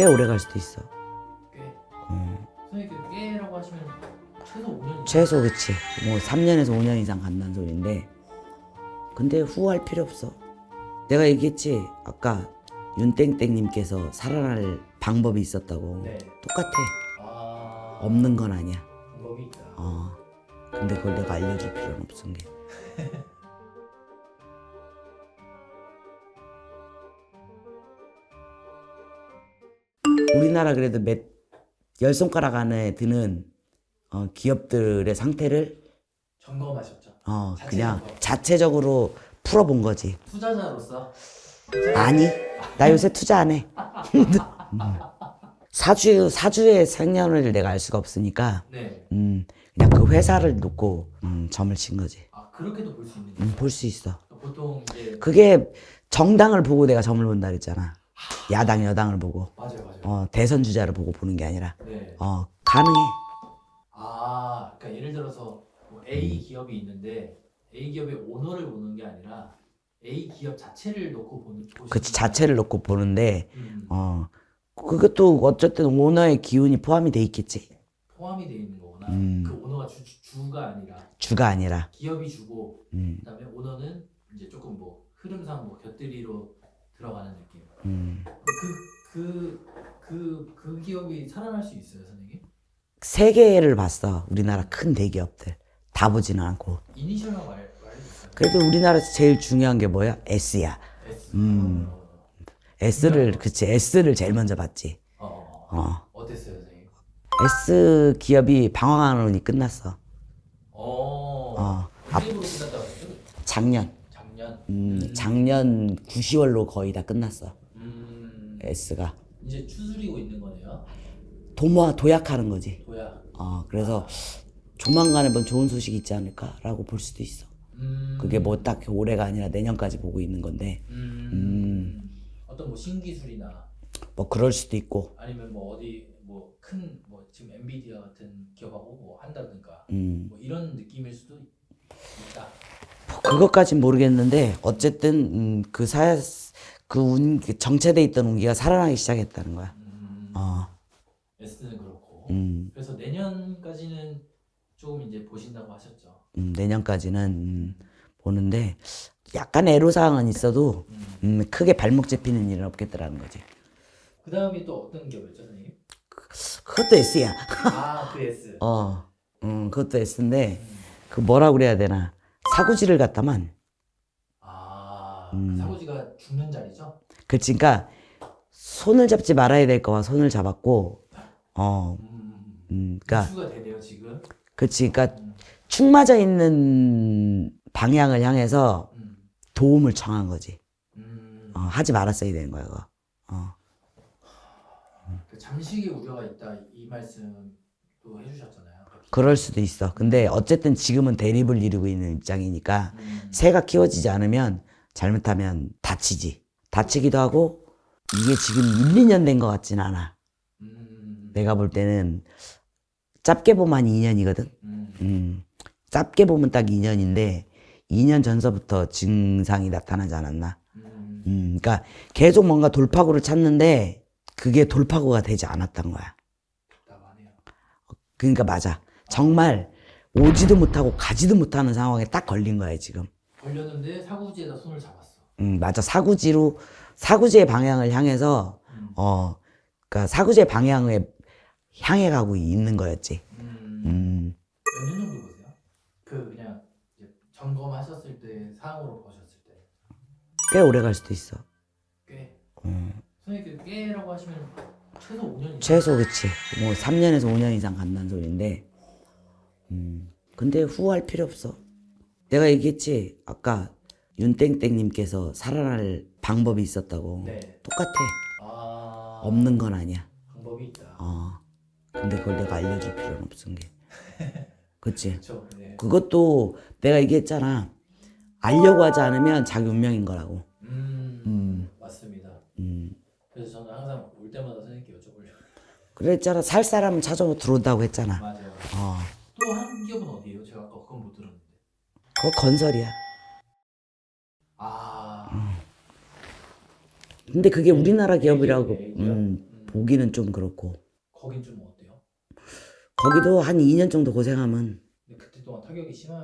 꽤 오래 갈 수도 있어. 꽤 어, 선생님 그 꽤라고 하시면 최소 5년 최소 그치. 뭐 3년에서 5년 이상 간다는 소리인데. 근데 후회할 필요 없어. 내가 얘기했지. 아까 윤땡땡님께서 살아날 방법이 있었다고. 네. 똑같아. 아 없는 건 아니야. 방법이 있다 어. 근데 그걸 내가 알려줄 필요는 없은 게. 우리나라 그래도 몇 열 손가락 안에 드는 어, 기업들의 상태를 점검하셨죠 어, 자체 그냥 점검. 자체적으로 풀어본 거지. 투자자로서 아니, 나 요새 투자 안 해. 음. 사주 사주의 생년을 내가 알 수가 없으니까, 네. 음, 그냥 그 회사를 놓고 음, 점을 친 거지. 아 그렇게도 볼 수 있는 음, 볼 수 있어. 보통 이제 그게 정당을 보고 내가 점을 본다 그랬잖아. 야당 여당을 보고 맞아요 맞아요 어, 대선 주자를 보고 보는 게 아니라 네. 어, 가능해. 아 그러니까 예를 들어서 뭐 A 기업이 있는데 A 기업의 오너를 보는 게 아니라 A 기업 자체를 놓고 보는 그치 자체를 놓고 보는데 음, 어 그것도 어쨌든 오너의 기운이 포함이 돼 있겠지. 포함이 돼 있는 거구나 음. 그 오너가 주, 주- 주 가 아니라 주가 아니라. 기업이 주고 음, 그다음에 오너는 이제 조금 뭐 흐름상 뭐 곁들이로 들어가는 느낌 음. 그그 그 그 기업이 살아날 수 있어요 선생님? 세 개를 봤어. 우리나라 큰 대기업들 다 보지는 않고. 이니셜만 말 말해주세요 그래도 우리나라에서 제일 중요한 게 뭐야? S야. S 음. 어, S를 그치 S를 제일 먼저 봤지. 어, 어. 어 어땠어요 선생님? S 기업이 방황하노니 끝났어. 어. 어 끝났다고 했죠? 작년. 작년. 음, 작년 9, 10월로 거의 다 끝났어. 음, S가 이제 추스리고 있는 거네요. 도모 도약하는 거지. 도약. 어 그래서 조만간에 뭔 좋은 소식이 있지 않을까라고 볼 수도 있어. 음, 그게 뭐 딱 올해가 아니라 내년까지 보고 있는 건데 음, 어떤 뭐 신기술이나 뭐 그럴 수도 있고. 아니면 뭐 어디 뭐 큰 뭐 지금 엔비디아 같은 기업하고 뭐 한다든가 음. 뭐 이런 느낌일 수도 있다. 그것까진 모르겠는데 어쨌든 음, 그 사, 그 운, 그 정체돼 있던 운기가 살아나기 시작했다는 거야. 음, 어, S는 그렇고. 음, 그래서 내년까지는 조금 이제 보신다고 하셨죠. 음, 내년까지는 음, 보는데 약간 애로사항은 있어도 음. 음, 크게 발목 잡히는 일은 없겠더라는 거지. 그 다음이 또 어떤 기업이었죠, 선생님? 그것도 S야. 아, 그 S. 어, 음, 그것도 S인데 음. 그 뭐라 그래야 되나 사고지를 갖다만. 아, 음. 그 사고지가 죽는 자리죠? 그치, 그러니까 손을 잡지 말아야 될 거와 손을 잡았고, 어, 음. 음, 그러니까 이슈가 되네요, 지금. 그치, 그러니까 음. 축 맞아 있는 방향을 향해서 음. 도움을 청한 거지. 음. 어, 하지 말았어야 되는 거야, 그거. 어. 그 잠식의 우려가 있다 이 말씀 도 해주셨잖아요. 그럴 수도 있어. 근데 어쨌든 지금은 대립을 이루고 있는 입장이니까 음. 새가 키워지지 않으면 잘못하면 다치지. 다치기도 하고 이게 지금 1, 2년 된 것 같진 않아. 음. 내가 볼 때는 짧게 보면 한 2년이거든. 음. 음, 짧게 보면 딱 2년인데 2년 전서부터 증상이 나타나지 않았나. 음. 음, 그러니까 계속 뭔가 돌파구를 찾는데 그게 돌파구가 되지 않았던 거야. 그러니까 맞아. 정말 오지도 못하고 가지도 못하는 상황에 딱 걸린 거야 지금. 걸렸는데 사고지에다 손을 잡았어. 음, 맞아. 사구지로 사구지의 방향을 향해서 음. 어, 그러니까 사구지의 방향에 향해 가고 있는 거였지. 음. 음, 몇 년 정도 보세요? 그 그냥 이제 점검하셨을 때 상황으로 보셨을 때 꽤 오래 갈 수도 있어. 꽤. 음, 선생님 그 꽤라고 하시면 최소 5년 최소 그치. 뭐 3년에서 5년 이상 간다는 소리인데, 음, 근데 후회할 필요 없어. 내가 얘기했지. 아까 윤땡땡님께서 살아날 방법이 있었다고. 네. 똑같아. 아. 없는 건 아니야. 방법이 있다. 어. 근데 그걸 내가 알려줄 필요는 없은 게. 그치? 그렇죠. 네. 그것도 내가 얘기했잖아. 알려고 하지 않으면 자기 운명인 거라고. 음. 음, 맞습니다. 음. 그래서 저는 항상 올 때마다 선생님께 여쭤보려고. 그랬잖아. 살 사람은 찾아오 들어온다고 했잖아. 맞아요. 어. 또 한 기업은 어디예요? 제가 아까 그건 못 들었는데. 그거 건설이야. 아. 근데 그게 우리나라 기업이라고, 네, 음, 보기는 좀 그렇고 거긴 좀 어때요? 거기도 한 2년 정도 고생하면 근데 그때 동안 타격이 심한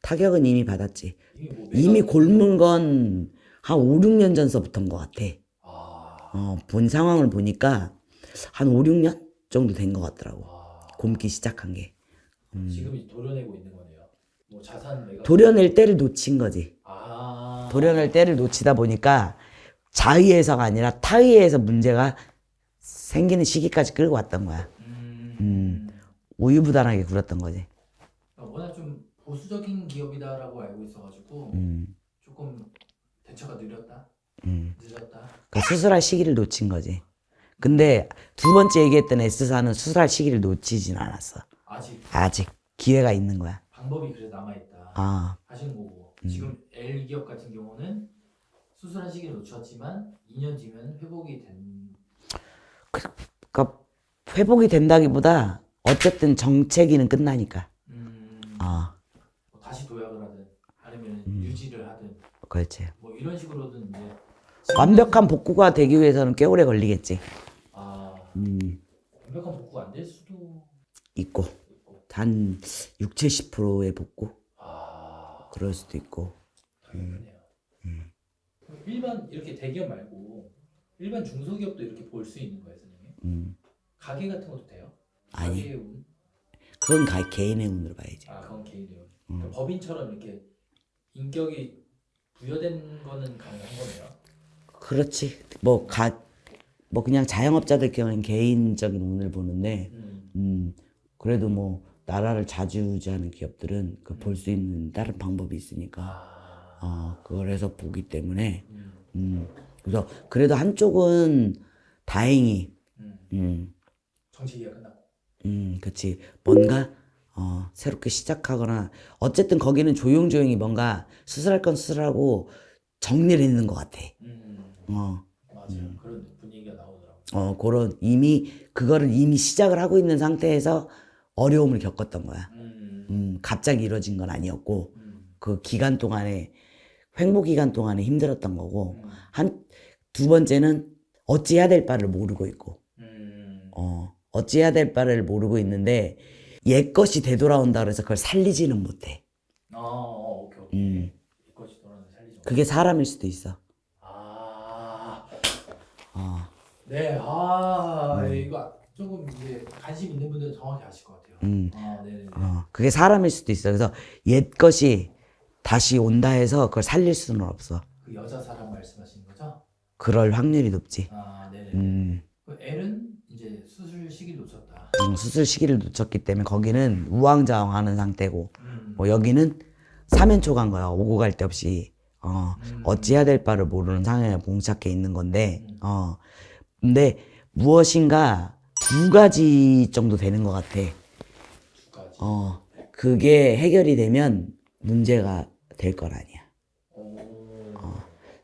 타격은 이미 받았지. 이미 뭐 이미 매각- 골문 건한 5, 6년 전서부터인 것 같아. 아, 어, 본 상황을 보니까 한 5, 6년 정도 된 것 같더라고. 와. 곰기 시작한 게. 지금 이제 도려내고 있는 거네요. 뭐 자산 매각. 도려낼 때를 놓친 거지. 아. 도려낼 때를 놓치다 보니까 자의에서가 아니라 타의에서 문제가 생기는 시기까지 끌고 왔던 거야. 음. 음. 우유부단하게 굴었던 거지. 그러니까 워낙 좀 보수적인 기업이다라고 알고 있어가지고 음, 조금 대처가 느렸다, 음. 늦었다. 그 수술할 시기를 놓친 거지. 근데 두 번째 얘기했던 S사는 수술할 시기를 놓치진 않았어. 아직 아직 기회가 있는 거야. 방법이 그래서 남아 있다 아, 하시는 거고 음. 지금 L 기업 같은 경우는 수술한 시기를 놓쳤지만 2년 뒤면 회복이 된. 그러니까 회복이 된다기보다 어쨌든 정체기는 끝나니까. 음, 아, 뭐 다시 도약을 하든 아니면 음. 유지를 하든 그렇지. 뭐 이런 식으로든 이제 완벽한 복구가 되기 위해서는 꽤 오래 걸리겠지. 아 음, 완벽한 복구가 안 될 수도 있고 있고 한 6, 70%의 복구 아 그럴 수도 있고. 당연하네요. 음. 그럼 일반 이렇게 대기업 말고 일반 중소기업도 이렇게 볼 수 있는 거예요, 선생님? 음, 가게 같은 것도 돼요? 아니 가게의 운? 그건 가, 개인의 운으로 봐야지. 아 그건 개인의 운. 음. 그러니까 법인처럼 이렇게 인격이 부여된 거는 가능한 거네요. 그렇지. 뭐 가 뭐 그냥 자영업자들 경우는 개인적인 운을 보는데, 음. 음, 그래도 뭐 나라를 자주유지하는 기업들은 그 볼 수 있는 다른 방법이 있으니까, 아. 어, 그걸 해서 보기 때문에, 음. 음, 그래서 그래도 한쪽은 다행히, 음. 음, 정치기가 끝났고. 음, 그치. 뭔가, 어, 새롭게 시작하거나, 어쨌든 거기는 조용조용히 뭔가 수술할 건 수술하고 정리를 했는 것 같아. 음. 어, 맞아요. 그런 분위기가 나오더라고. 어, 그런 이미, 그거를 이미 시작을 하고 있는 상태에서 어려움을 겪었던 거야. 음. 음, 갑자기 이루어진 건 아니었고, 음. 그 기간 동안에, 횡보 기간 동안에 힘들었던 거고, 음. 한, 두 번째는 어찌해야 될 바를 모르고 있고, 음. 어, 어찌해야 될 바를 모르고 있는데, 옛 것이 되돌아온다 그래서 그걸 살리지는 못해. 아, 어, 오케이 오케이. 음. 그게 사람일 수도 있어. 아. 어, 네, 아 음. 네, 이거 조금 이제 관심 있는 분들은 정확히 아실 것 같아요. 음, 아, 네, 네. 어, 그게 사람일 수도 있어. 그래서 옛 것이 다시 온다 해서 그걸 살릴 수는 없어. 그 여자 사람 말씀하시는 거죠? 그럴 확률이 높지. 아, 네, 네. 음, 그 L은 이제 수술 시기를 놓쳤다. 음, 수술 시기를 놓쳤기 때문에 거기는 우왕좌왕하는 상태고, 음. 뭐 여기는 사면초 간 거야. 오고 갈 데 없이. 어, 음. 어찌해야 될 바를 모르는 상황에 봉착해 있는 건데, 음. 어, 근데 무엇인가 두 가지 정도 되는 것 같아. 두 가지. 어, 그게 해결이 되면 문제가 될 건 아니야. 오.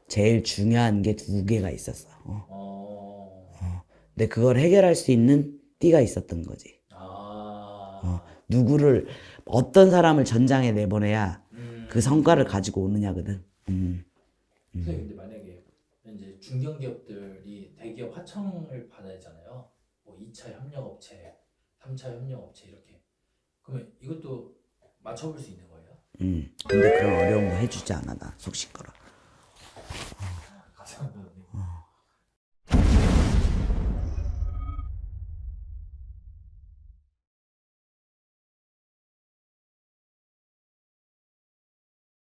제일 중요한 게 두 개가 있었어. 어. 어. 근데 그걸 해결할 수 있는 띠가 있었던 거지. 아. 어, 누구를 어떤 사람을 전장에 내보내야 음. 그 성과를 가지고 오느냐거든. 음, 선생님 근데 만약에 이제 중견기업들이 대기업 하청을 받아야 하잖아요. 뭐 2차 협력업체, 3차 협력업체 이렇게. 그러면 이것도 맞춰볼 수 있는 거예요? 음. 근데 그런 어려운 거 해주지 않아 나 속시끄러. 감사합니다.